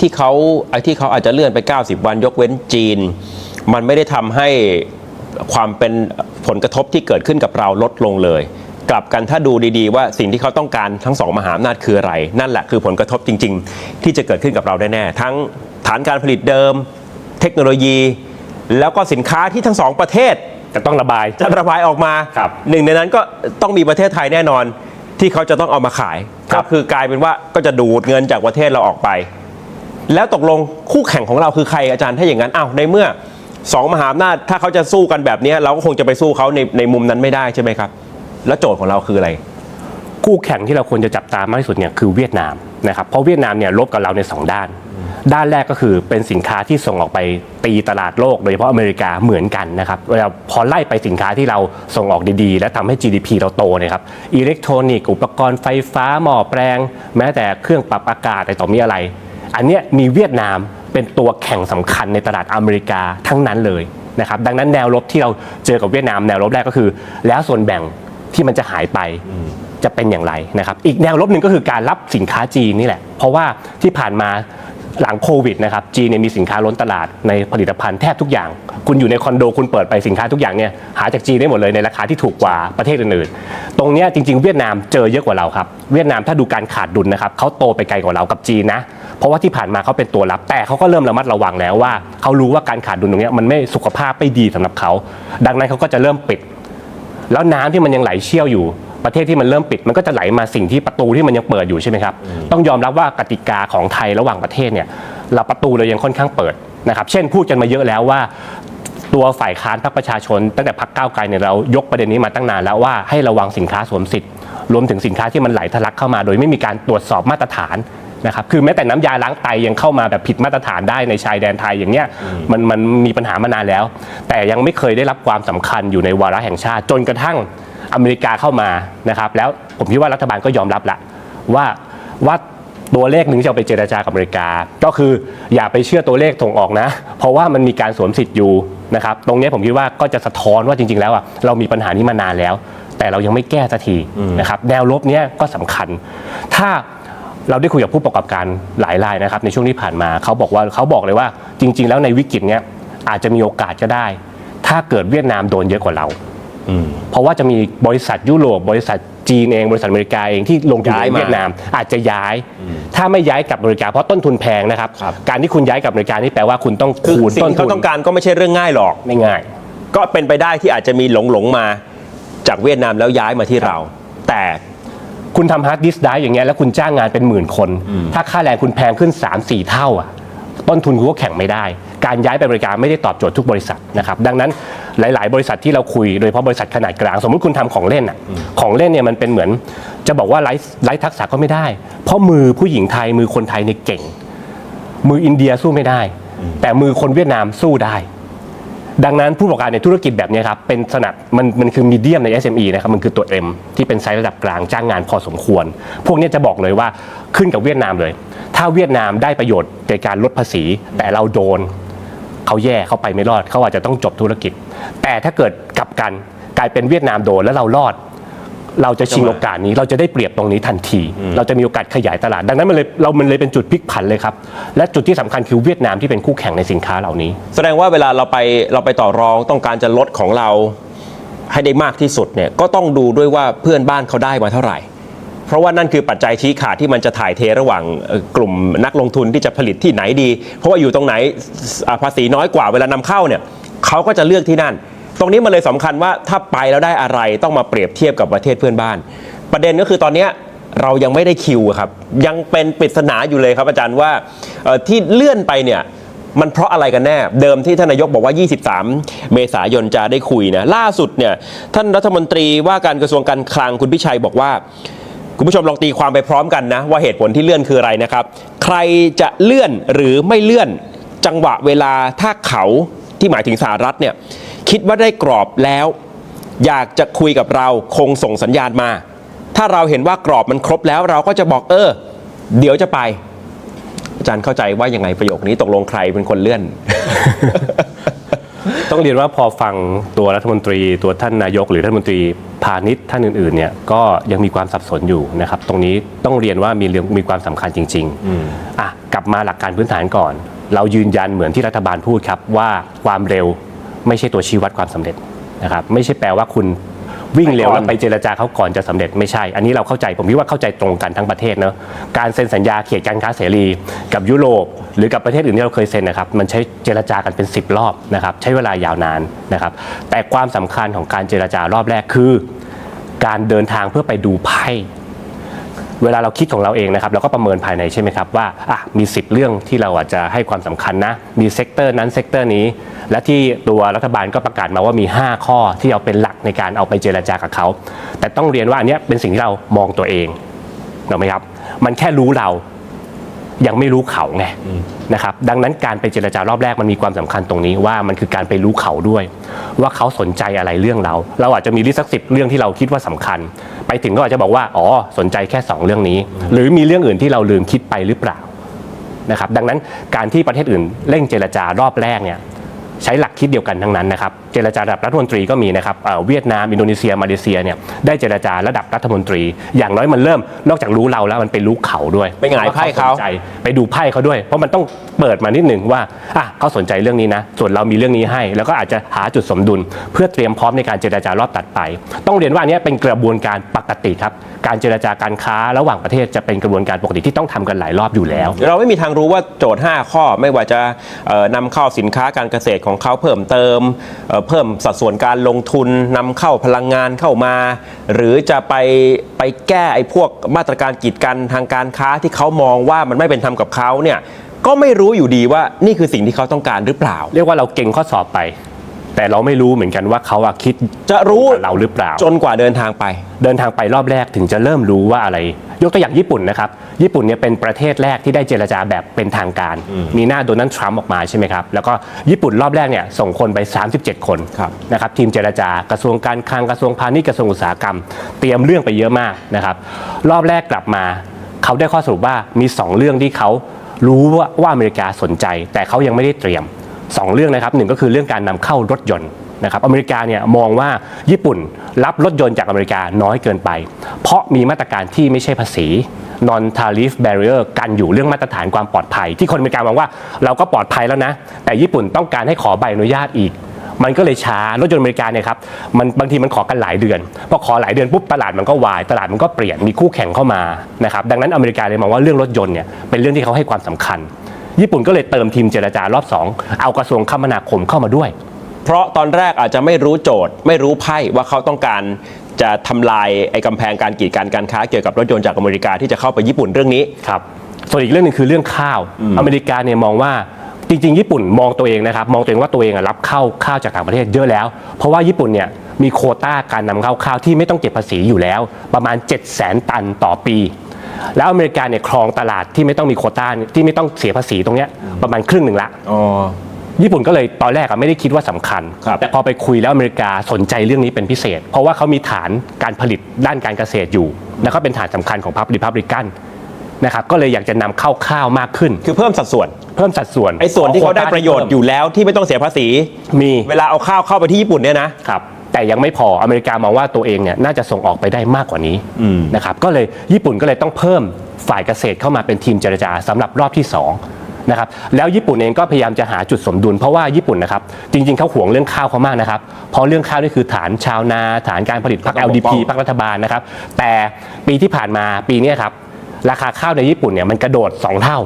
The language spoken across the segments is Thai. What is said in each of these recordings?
ที่เขาไอ้ที่เขาอาจจะเลื่อนไป 90 วันยกเว้นจีน มันไม่ได้ทำให้ความเป็นผลกระทบที่เกิดขึ้นกับเราลดลงเลย กลับกันถ้าดูดีๆ ว่าสิ่งที่เขาต้องการทั้งสองมหาอำนาจคืออะไร นั่นแหละคือผลกระทบจริง ๆ ที่จะเกิดขึ้นกับเราแน่ๆทั้งฐานการผลิตเดิม เทคโนโลยี แล้วก็สินค้าที่ทั้งสองประเทศจะต้องระบายจะระบายออกมาครับหนึ่งในนั้นก็ต้องมีประเทศไทยแน่นอนที่เขาจะต้องเอามาขายครัก็บคือกลายเป็นว่าก็จะดูดเงินจากประเทศเราออกไป แล้วตกลงคู่แข่งของเราคือใครอาจารย์ถ้าอย่างนั้นอ้าวในเมื่อสองมหาอำนาจถ้าเขาจะสู้กันแบบนี้เราก็คงจะไปสู้เขาในในมุมนั้นไม่ได้ใช่ไหมครับ แล้วโจทย์ของเราคืออะไร คู่แข่งที่เราควรจะจับตามากที่สุดเนี่ยคือเวียดนามนะครับเพราะเวียดนามเนี่ยลบกับเราในสองด้าน ด้านแรกก็คือเป็นสินค้าที่ส่งออกไปตีตลาดโลกโดยเฉพาะอเมริกาเหมือนกันนะครับเวลาพอไล่ไปสินค้าที่เราส่งออกดีๆ และทำให้ GDP เราโตเนะครับอิเล็กทรอนิกส์อุปกรณ์ไฟฟ้าหม้อแปลง แม้แต่เครื่องปรับอากาศอะไรต่อมีอะไร อันเนี้ยมีเวียดนามเป็นตัวแข่งสำคัญในตลาดอเมริกาทั้งนั้นเลยนะครับดังนั้นแนวรบที่เราเจอกับเวียดนามแนวรบแรกก็คือ แล้วส่วนแบ่งที่มันจะหายไปจะเป็นอย่างไรนะครับอีกแนวลบหนึ่งก็คือการรับสินค้าจีนนี่แหละ เพราะว่าที่ผ่านมาหลังโควิดนะครับจีนเนี่ยมีสินค้าล้นตลาดในผลิตภัณฑ์แทบทุกอย่าง คุณอยู่ในคอนโดคุณเปิดไปสินค้าทุกอย่างเนี่ยหาจากจีนได้หมดเลยในราคาที่ถูกกว่าประเทศอื่นๆ ตรงนี้จริงๆ เวียดนามเจอเยอะกว่าเราครับเวียดนามถ้าดูการขาดดุลนะครับเขาโตไปไกลกว่าเรากับจีนนะ เพราะว่าที่ผ่านมาเขาเป็นตัวรับ แต่เขาก็เริ่มระมัดระวังแล้วว่าเขารู้ว่าการขาดดุลตรงนี้มันไม่สุขภาพไม่ดีสำหรับเขาดังนั้นเขาก็จะเริ่มปิด แล้วน้ำที่มันยังไหลเชี่ยวอยู่ประเทศที่มันเริ่มปิดมันก็จะไหลมาสิ่งที่ประตูที่มันยังเปิดอยู่ใช่ไหมครับ ต้องยอมรับว่ากติกาของไทยระหว่างประเทศเนี่ยเราประตูเรายังค่อนข้างเปิดนะครับ เช่นพูดกันมาเยอะแล้วว่า ตัวฝ่ายค้านพรรคประชาชน ตั้งแต่พรรคก้าวไกลเนี่ยเรายกประเด็นนี้มาตั้งนานแล้วว่าให้ระวังสินค้าสวมสิทธิ์รวมถึงสินค้าที่มันไหลทะลักเข้ามา โดยไม่มีการตรวจสอบมาตรฐาน นะครับคือแม้แต่น้ำยาล้างไตยังเข้ามาแบบผิดมาตรฐานได้ในชายแดนไทยอย่างเนี้ยมันมันมีปัญหามานานแล้ว แต่ยังไม่เคยได้รับความสำคัญอยู่ในวาระแห่งชาติ จนกระทั่งอเมริกาเข้ามานะครับแล้วผมคิดว่ารัฐบาลก็ยอมรับละว่าว่าตัวเลขหนึ่งที่จะเอาไปเจราจากับอเมริกา ก็คืออย่าไปเชื่อตัวเลขส่งออกนะ เพราะว่ามันมีการสวมสิทธิ์อยู่นะครับตรงเนี้ยผมคิดว่าก็จะสะท้อนว่าจริง ๆ แล้วอะเรามีปัญหานี้มานานแล้ว แต่เรายังไม่แก้สักทีนะครับแนวลบเนี้ยก็สำคัญ ถ้า เราได้คุยกับผู้ประกอบการหลายรายนะครับในช่วงที่ผ่านมาเขาบอกว่าเขาบอกเลยว่าจริง ๆ แล้วในวิกฤตเนี้ยอาจจะมีโอกาสก็ได้ ถ้าเกิดเวียดนามโดนเยอะกว่าเราเพราะว่าจะมีบริษัทยุโรปบริษัทจีนเองบริษัทอเมริกาเองที่ลงทุนย้ายในมาเวียดนาม อาจจะย้าย ถ้าไม่ย้ายกลับอเมริกาเพราะต้นทุนแพงนะครับครับการที่คุณย้ายกลับอเมริกานี่แปลว่าคุณต้องคือคูณสิ่งต้นที่ทุเขานต้องการก็ไม่ใช่เรื่องง่ายหรอกไม่ง่าย ก็เป็นไปได้ที่อาจจะมีหลงหลงๆมาจากเวียดนามแล้วย้ายมาที่เรา แต่ คุณทำฮาร์ดดิสก์ได้อย่างเงี้ยแล้วคุณจ้างงานเป็นหมื่นคน ถ้าค่าแรงคุณแพงขึ้น 3-4 เท่าอะต้นทุนคุณก็แข่งไม่ได้ การย้ายไปอเมริกาไม่ได้ตอบโจทย์ทุกบริษัทนะครับดังนั้นหลาย ๆ บริษัทที่เราคุยโดยเฉพาะบริษัทขนาดกลาง สมมติคุณทำของเล่นอะของเล่นเนี่ยมันเป็นเหมือน จะบอกว่าไร้ไร้ทักษะก็ไม่ได้ เพราะมือผู้หญิงไทยมือคนไทยเนี่ยเก่ง มืออินเดียสู้ไม่ได้ แต่มือคนเวียดนามสู้ได้ ดังนั้นผู้ประกอบการในธุรกิจแบบนี้ครับเป็นสนับมันมันคือมีเดียมใน SME นะครับมันคือตัว M ที่เป็นไซส์ระดับกลางจ้างงานพอสมควร พวกนี้จะบอกเลยว่าขึ้นกับเวียดนามเลย ถ้าเวียดนามได้ประโยชน์ในการลดภาษี แต่เราโดนเขาแย่เขาไปไม่รอดเขาอาจจะต้องจบธุรกิจ แต่ถ้าเกิดกลับกันกลายเป็นเวียดนามโดนแล้วเรารอด เราจะชิงโอกาสนี้เราจะได้เปรียบตรงนี้ทันที เราจะมีโอกาสขยายตลาด ดังนั้นมันเลยเรามันเลยเป็นจุดพลิกผันเลยครับ และจุดที่สำคัญคือเวียดนามที่เป็นคู่แข่งในสินค้าเหล่านี้ แสดงว่าเวลาเราไปเราไปต่อรองต้องการจะลดของเราให้ได้มากที่สุดเนี่ยก็ต้องดูด้วยว่าเพื่อนบ้านเขาได้มาเท่าไหร่ เพราะว่านั่นคือปัจจัยชี้ขาดที่มันจะถ่ายเทระหว่างเอ่อกลุ่มนักลงทุนที่จะผลิตที่ไหนดี เพราะว่าอยู่ตรงไหนอ่าภาษีน้อยกว่าเวลานำเข้าเนี่ยเขาก็จะเลือกที่นั่น ตรงนี้มันเลยสำคัญว่าถ้าไปแล้วได้อะไรต้องมาเปรียบเทียบกับประเทศเพื่อนบ้าน ประเด็นก็คือตอนนี้เรายังไม่ได้คิวครับ ยังเป็นปริศนาอยู่เลยครับอาจารย์ว่าที่เลื่อนไปเนี่ยมันเพราะอะไรกันแน่ เดิมที่ท่านนายกบอกว่า 23 เมษายนจะได้คุยนะล่าสุดเนี่ยท่านรัฐมนตรีว่าการกระทรวงการคลังคุณพิชัยบอกว่า คุณผู้ชมลองตีความไปพร้อมกันนะ ว่าเหตุผลที่เลื่อนคืออะไรนะครับ ใครจะเลื่อนหรือไม่เลื่อนจังหวะเวลาถ้าเขาที่หมายถึงสหรัฐเนี่ย คิดว่าได้กรอบแล้ว อยากจะคุยกับเราคงส่งสัญญาณมา ถ้าเราเห็นว่ากรอบมันครบแล้วเราก็จะบอกเออ เดี๋ยวจะไป อาจารย์เข้าใจว่ายังไงประโยคนี้ตกลงใครเป็นคนเลื่อน ต้องเรียนว่าพอฟังตัวรัฐมนตรี ตัวท่านนายก หรือรัฐมนตรีพาณิชย์ท่านอื่นๆเนี่ยก็ยังมีความสับสนอยู่นะครับ ตรงนี้ต้องเรียนว่ามีเรื่องมีความสำคัญจริงๆอะกลับมาหลักการพื้นฐานก่อน เรายืนยันเหมือนที่รัฐบาลพูดครับว่าความเร็ว ไม่ใช่ตัวชี้วัดความสำเร็จนะครับไม่ใช่แปลว่าคุณวิ่งเร็วแล้วไปเจรจาเขาก่อนจะสำเร็จไม่ใช่ อันนี้เราเข้าใจผมคิดว่าเข้าใจตรงกันทั้งประเทศเนอะการเซ็นสัญญาเขตการค้าเสรี กับยุโรปหรือกับประเทศอื่นที่เราเคยเซ็นนะครับมันใช้เจรจากันเป็น 10 รอบนะครับใช้เวลายาวนานนะครับแต่ความสำคัญของการเจรจารอบแรกคือ การเดินทางเพื่อไปดูไพ่ เวลาเราคิดของเราเองนะครับเราก็ประเมินภายในใช่ไหมครับว่าอะมี 10 เรื่องที่เราอาจจะให้ความสำคัญนะ มีเซกเตอร์นั้นเซกเตอร์นี้ และที่ตัวรัฐบาลก็ประกาศมาว่ามี 5 ข้อที่เอาเป็นหลักในการเอาไปเจรจากับเขา แต่ต้องเรียนว่าอันนี้เป็นสิ่งที่เรามองตัวเองถูกไหมครับ มันแค่รู้เรา ยังไม่รู้เขาไงนะครับดังนั้นการไปเจรจารอบแรกมันมีความสำคัญตรงนี้ว่ามันคือการไปรู้เขาด้วย ว่าเขาสนใจอะไรเรื่องเรา เราอาจจะมีลิสต์สักสิบเรื่องที่เราคิดว่าสำคัญ ไปถึงก็อาจจะบอกว่าอ๋อสนใจแค่ 2 เรื่องนี้ หรือมีเรื่องอื่นที่เราลืมคิดไปหรือเปล่านะครับดังนั้นการที่ประเทศอื่นเร่งเจรจารอบแรกเนี่ย ใช้หลักคิดเดียวกันทั้งนั้นนะครับเจรจาระดับรัฐมนตรีก็มีนะครับเอ่อเวียดนามอินโดนีเซียมาเลเซียเนี่ยได้เจรจาระดับรัฐมนตรี อย่างน้อยมันเริ่มนอกจากรู้เราแล้วมันไปรู้เขาด้วยไปหงายไพ่เขาว่สนใจไปดูไพ่เขาด้วย เพราะมันต้องเปิดมานิดหนึ่งว่าอะเขาสนใจเรื่องนี้นะ ส่วนเรามีเรื่องนี้ให้ แล้วก็อาจจะหาจุดสมดุล เพื่อเตรียมพร้อมในการเจรจารอบตัดไป ต้องเรียนว่าอันเนี้ยเป็นกระบวนการปกติครับการเจรจาการค้าระหว่างประเทศจะเป็นกระบวนการปกติที่ต้องทำกันหลายรอบอยู่แล้ว เราไม่มีทางรู้ว่าโจทย์ 5 ข้อไม่ว่าจะเอ่อนำเข้าสินค้าการเกษตรของเขาเพิ่มเติมเอ่อเพิ่มสัดส่วนการลงทุนนำเข้าพลังงานเข้ามา หรือจะไปไปแก้ไอ้พวกมาตรการกีดกันทางการค้าที่เขามองว่ามันไม่เป็นธรรมกับเขาเนี่ยก็ไม่รู้อยู่ดีว่านี่คือสิ่งที่เขาต้องการหรือเปล่า เรียกว่าเราเก่งข้อสอบไป แต่เราไม่รู้เหมือนกันว่าเขาอะคิดจะรู้กับเราหรือเปล่า จนกว่าเดินทางไป เดินทางไปรอบแรกถึงจะเริ่มรู้ว่าอะไร ยกตัวอย่างญี่ปุ่นนะครับ ญี่ปุ่นเนี่ยเป็นประเทศแรกที่ได้เจรจาแบบเป็นทางการ มีหน้าโดนัลด์ทรัมป์ออกมาใช่ไหมครับ แล้วก็ญี่ปุ่นรอบแรกเนี่ยส่งคนไป 37 คนครับนะครับทีมเจรจากระทรวงการคลังกระทรวงพาณิชย์กระทรวงอุตสาหกรรม เตรียมเรื่องไปเยอะมากนะครับ รอบแรกกลับมาเขาได้ข้อสรุปว่ามี 2 เรื่องที่เขารู้ว่าว่าอเมริกาสนใจ แต่เขายังไม่ได้เตรียม สองเรื่องนะครับหนึ่งก็คือเรื่องการนำเข้ารถยนต์นะครับอเมริกาเนี่ยมองว่าญี่ปุ่นรับรถยนต์จากอเมริกาน้อยเกินไป เพราะมีมาตรการที่ไม่ใช่ภาษี non tariff barrier กันอยู่เรื่องมาตรฐานความปลอดภัย ที่คนอเมริกามองว่าเราก็ปลอดภัยแล้วนะ แต่ญี่ปุ่นต้องการให้ขอใบอนุญาตอีก มันก็เลยช้ารถยนต์อเมริกาเนี่ยครับมันบางทีมันขอกันหลายเดือนพอขอหลายเดือนปุ๊บตลาดมันก็วายตลาดมันก็เปลี่ยนมีคู่แข่งเข้ามานะครับดังนั้นอเมริกาเลยมองว่าเรื่องรถยนต์เนี่ยเป็นเรื่องที่เขาให้ความสำคัญ ญี่ปุ่นก็เลยเติมทีมเจรจารอบสองเอากระทรวงคมนาคมเข้ามาด้วย เพราะตอนแรกอาจจะไม่รู้โจทย์ ไม่รู้ไพ่ว่าเขาต้องการจะทำลายไอ้กำแพงการกีดกันการค้าเกี่ยวกับรถยนต์จากอเมริกาที่จะเข้าไปญี่ปุ่นเรื่องนี้ครับส่วนอีกเรื่องหนึ่งคือเรื่องข้าว อเมริกาเนี่ยมองว่าจริงๆ ญี่ปุ่นมองตัวเองนะครับมองตัวเองว่าตัวเองอะรับเข้าข้าวจากต่างประเทศเยอะแล้ว เพราะว่าญี่ปุ่นเนี่ยมีโควต้าการนำเข้าข้าวที่ไม่ต้องเก็บภาษีอยู่แล้ว ประมาณ 7 0 0 0 0 0 ตันต่อปี แล้วอเมริกาเนี่ยครองตลาดที่ไม่ต้องมีโควต้าที่ไม่ต้องเสียภาษีตรงเนี้ยประมาณครึ่งหนึ่งละ อ๋อ ญี่ปุ่นก็เลยตอนแรกอะไม่ได้คิดว่าสำคัญ ครับ แต่พอไปคุยแล้วอเมริกาสนใจเรื่องนี้เป็นพิเศษ เพราะว่าเขามีฐานการผลิตด้านการเกษตรอยู่ แล้วก็เป็นฐานสำคัญของพรรคริพับลิกันนะครับก็เลยอยากจะนำเข้าข้าวมากขึ้น คือเพิ่มสัดส่วน เพิ่มสัดส่วนไอ้ส่วนที่เขาได้ประโยชน์อยู่แล้วที่ไม่ต้องเสียภาษี มี เวลาเอาข้าวเข้าไปที่ญี่ปุ่นเนี่ยนะครับ แต่ยังไม่พออเมริกามองว่าตัวเองเนี่ยน่าจะส่งออกไปได้มากกว่านี้อืมนะครับก็เลยญี่ปุ่นก็เลยต้องเพิ่มฝ่ายเกษตรเข้ามาเป็นทีมเจรจาสำหรับรอบที่สองนะครับแล้วญี่ปุ่นเองก็พยายามจะหาจุดสมดุลเพราะว่าญี่ปุ่นนะครับจริงๆเขาห่วงเรื่องข้าวเขามากนะครับเพราะเรื่องข้าวนี่คือฐานชาวนา ฐานการผลิตพรรคต้องปก LDP ป้องพรรครัฐบาลนะครับแต่ปีที่ผ่านมาปีเนี้ยครับราคาข้าวในญี่ปุ่นเนี่ยมันกระโดดสองเท่า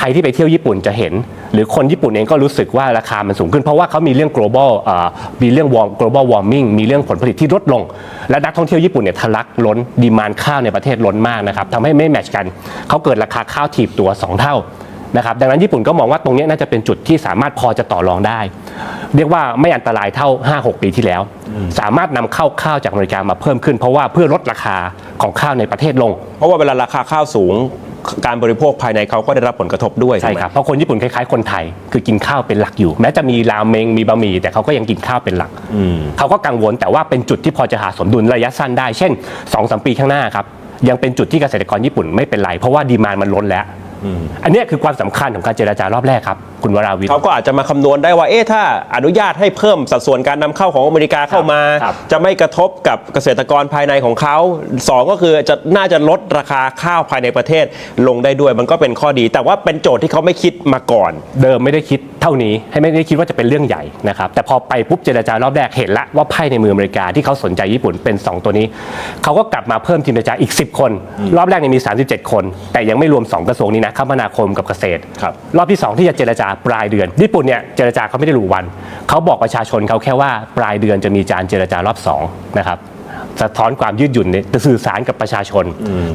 ใครที่ไปเที่ยวญี่ปุ่นจะเห็น หรือคนญี่ปุ่นเองก็รู้สึกว่าราคามันสูงขึ้น เพราะว่าเขามีเรื่อง global เอ่อมีเรื่อง warm- global warming มีเรื่องผลผลิตที่ลดลง และนักท่องเที่ยวญี่ปุ่นเนี่ยทะลักล้นดีมานข้าวในประเทศล้นมากนะครับทำให้ไม่แมทชกันเขาเกิดราคาข้าวถีบตัว 2 เท่านะครับดังนั้นญี่ปุ่นก็มองว่าตรงเนี้ยน่าจะเป็นจุดที่สามารถพอจะต่อรองได้ เรียกว่าไม่อันตรายเท่า 5-6 ปีที่แล้ว สามารถนำเข้าข้าวจากอเมริกามาเพิ่มขึ้น เพราะว่าเพื่อลดราคาของข้าวในประเทศลง เพราะว่าเวลาราคาข้าวสูง การบริโภคภายในเขาก็ได้รับผลกระทบด้วยใช่ถูกไหมครับ เพราะคนญี่ปุ่นคล้ายๆคนไทย คือกินข้าวเป็นหลักอยู่ แม้จะมีราเมงมีบะหมี่แต่เขาก็ยังกินข้าวเป็นหลักเขาก็กังวลแต่ว่าเป็นจุดที่พอจะหาสมดุลระยะสั้นได้ เช่น2อสปีข้างหน้าครับยังเป็นจุดที่เกษตรกรญี่ปุ่นไม่เป็นไร เพราะว่าดีมานมันล้นแล้ว อันเนี้ยคือความสำคัญของการเจราจารอบแรกครับ คุณวราวิทย์เขาก็อาจจะมาคำนวณได้ว่าเอ๊ะถ้าอนุญาตให้เพิ่มสัดส่วนการนำเข้าของอเมริกาเข้ามาครับจะไม่กระทบกับเกษตรกรภายในของเขาสองก็คือจะน่าจะลดราคาข้าวภายในประเทศลงได้ด้วยมันก็เป็นข้อดี แต่ว่าเป็นโจทย์ที่เขาไม่คิดมาก่อน เดิมไม่ได้คิด เท่านี้ให้ไม่ได้คิดว่าจะเป็นเรื่องใหญ่นะครับแต่พอไปปุ๊บเจรจารอบแรกเห็นละว่าไพ่ในมืออเมริกาที่เขาสนใจญี่ปุ่นเป็น 2 ตัวนี้ เขาก็กลับมาเพิ่มทีมเจรจาอีก 10 คน รอบแรกเนี่ยมี 37 คน แต่ยังไม่รวม 2 กระทรวงนี้นะคมนาคมกับเกษตรครับรอบที่ 2 ที่จะเจรจาปลายเดือนญี่ปุ่นเนี่ยเจรจาเขาไม่ได้รู้วัน เขาบอกประชาชนเขาแค่ว่าปลายเดือนจะมีการเจรจารอบ2นะครับสะท้อนความยืดหยุ่นในสื่อสารกับประชาชน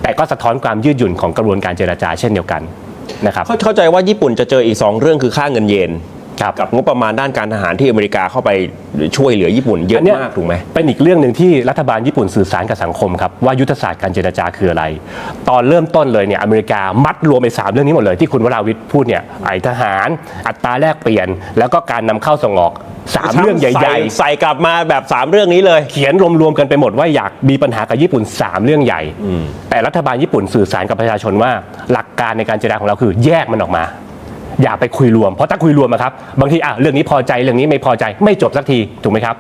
แต่ก็สะท้อนความยืดหยุ่นของกระบวนการเจรจาเช่นเดียวกัน นะครับเข้าเข้าใจว่าญี่ปุ่นจะเจออีก 2 เรื่องคือค่าเงินเยนครับกับงบประมาณด้านการทหารที่อเมริกาเข้าไปช่วยเหลือญี่ปุ่นเยอะอันเนี้ยมากถูกไหมเป็นอีกเรื่องหนึ่งที่รัฐบาลญี่ปุ่นสื่อสารกับสังคมครับว่ายุทธศาสตร์การเจรจาคืออะไร ตอนเริ่มต้นเลยเนี่ยอเมริกามัดรวมไปสามเรื่องนี้หมดเลยที่คุณวราวิทย์พูดเนี่ยไอทหาร อัตราแลกเปลี่ยน แล้วก็การนำเข้าส่งออก สามเรื่องใหญ่ส่ใส่กลับมาแบบ 3 เรื่องนี้เลยๆเขียนรวมๆกันไปหมดว่าอยากมีปัญหากับญี่ปุ่น 3 เรื่องใหญ่ แต่รัฐบาลญี่ปุ่นสื่อสารกับประชาชนว่า หลักการในการเจรจาของเราคือแยกมันออกมา อย่าไปคุยรวม เพราะถ้าคุยรวมอะครับบางทีอะเรื่องนี้พอใจเรื่องนี้ไม่พอใจไม่จบสักทีถูกไหมครับ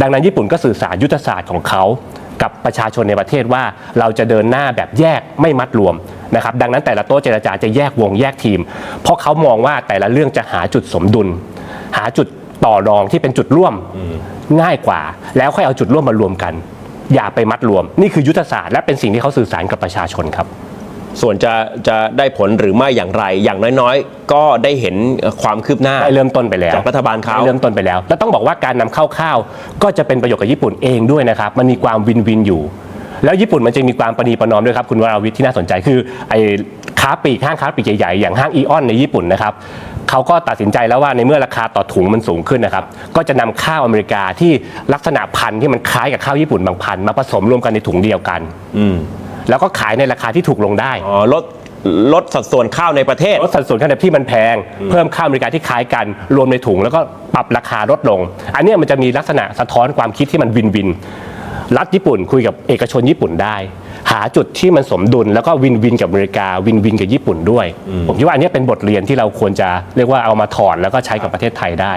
ดังนั้นญี่ปุ่นก็สื่อสารยุทธศาสตร์ของเขากับประชาชนในประเทศว่าเราจะเดินหน้าแบบแยกไม่มัดรวมนะครับดังนั้นแต่ละโต๊ะเจรจาจะแยกวงแยกทีม เพราะเขามองว่าแต่ละเรื่องจะหาจุดสมดุล หาจุด ต่อรองที่เป็นจุดร่วมง่ายกว่า แล้วค่อยเอาจุดร่วมมารวมกัน อย่าไปมัดรวม นี่คือยุทธศาสตร์และเป็นสิ่งที่เขาสื่อสารกับประชาชนครับ ส่วนจะจะได้ผลหรือไม่อย่างไร อย่างน้อยๆ ก็ได้เห็นความคืบหน้าได้เริ่มต้นไปแล้วจากรัฐบาลเขาได้เริ่มต้นไปแล้ว แล้วต้องบอกว่าการนำเข้าข้าวก็จะเป็นประโยชน์กับญี่ปุ่นเองด้วยนะครับ มันมีความวินวินอยู่แล้วญี่ปุ่นมันจะมีความประนีประนอมด้วยครับ คุณวราวิทย์ที่น่าสนใจคือไอ้ค้าปลีกห้างค้าปลีกใหญ่ๆอย่างห้างอีออนในญี่ปุ่นนะครับ เขาก็ตัดสินใจแล้วว่าในเมื่อราคาต่อถุงมันสูงขึ้นนะครับ ก็จะนำข้าวอเมริกาที่ลักษณะพันธุ์ที่มันคล้ายกับข้าวญี่ปุ่นบางพันธุ์มาผสมรวมกันในถุงเดียวกันแล้วก็ขายในราคาที่ถูกลงได้ อ๋อลดลดสัดส่วนข้าวในประเทศ ลดสัดส่วนขนาดที่มันแพง เพิ่มค่าบริการที่คล้ายกัน รวมในถุงแล้วก็ปรับราคาลดลง อันเนี้ยมันจะมีลักษณะสะท้อนความคิดที่มันวินวิน รัฐญี่ปุ่นคุยกับเอกชนญี่ปุ่นได้ หาจุดที่มันสมดุลแล้วก็วินวินกับอเมริกาวินวินกับญี่ปุ่นด้วย ผมคิดว่าอันเนี้ยเป็นบทเรียนที่เราควรจะเรียกว่าเอามาถอดแล้วก็ใช้กับประเทศไทยได้